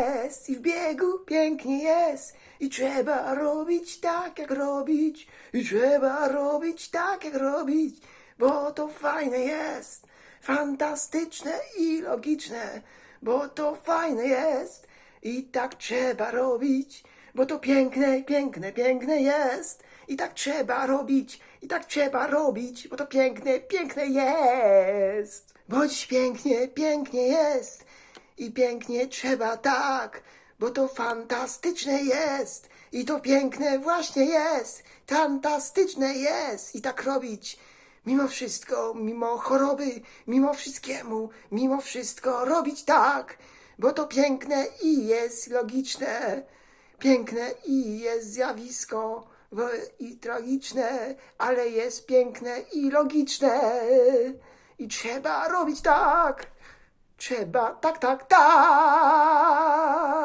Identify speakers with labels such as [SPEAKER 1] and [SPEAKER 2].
[SPEAKER 1] jest i w biegu pięknie jest. I trzeba robić tak jak robić. I trzeba robić tak jak robić, bo to fajne jest, fantastyczne i logiczne, bo to fajne jest. I tak trzeba robić, bo to piękne, piękne, piękne jest. I tak trzeba robić i tak trzeba robić, bo to piękne, piękne jest. Bądź pięknie, pięknie jest i pięknie trzeba tak, bo to fantastyczne jest i to piękne właśnie jest, fantastyczne jest i tak robić. Mimo wszystko, mimo choroby, mimo wszystkiemu, mimo wszystko robić tak, bo to piękne i jest logiczne. Piękne i jest zjawisko i tragiczne, ale jest piękne i logiczne. I trzeba robić tak. Trzeba, tak, tak, tak.